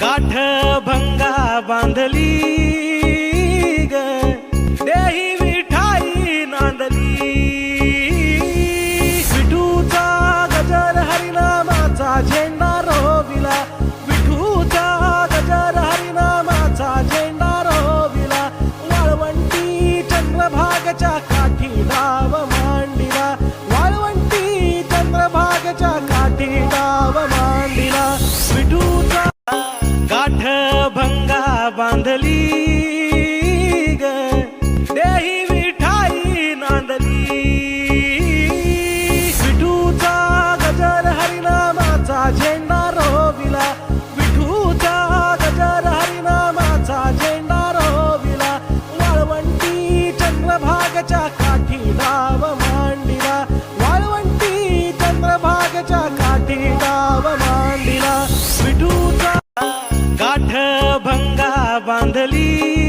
गाठ भंगा बांधली ग. देही नांदली. विठूचा गजर हरिनामाचा झेंडा रोविला. विठूचा गजर हरिनामाचा झेंडा राधा sandali.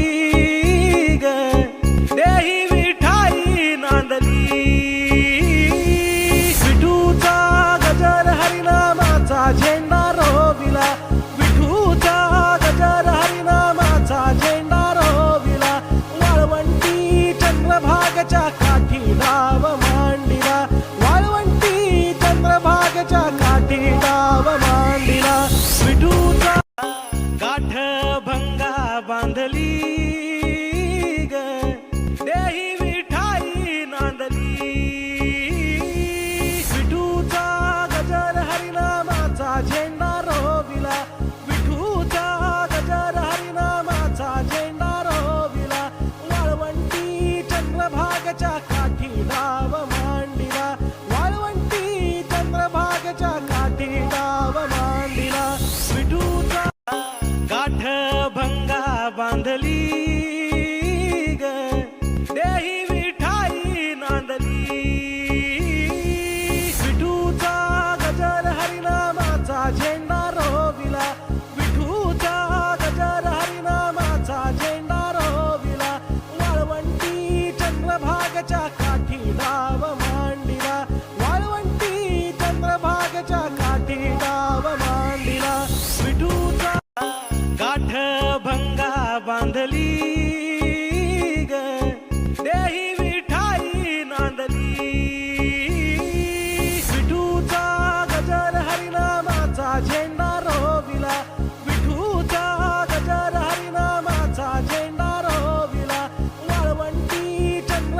चंद्रभागच्या काठी डाव मांडिला. वाळवंटी चंद्रभागाच्या काठी डाव मांडिला. विठूचा काठ भंगा बांधली ग. चंद्रभागच्या काठी डाव मांडिला. वाळवंटी चंद्रभागच्या काठी डाव मांडिला. विठूचा गाठ भंगा बांधली.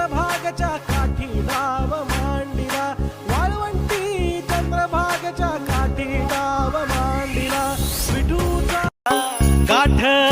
चंद्रभागच्या काठी डाव मांडिला. वाळवंटी चंद्रभागच्या काठी डाव मांडिला. विठूचा गाठ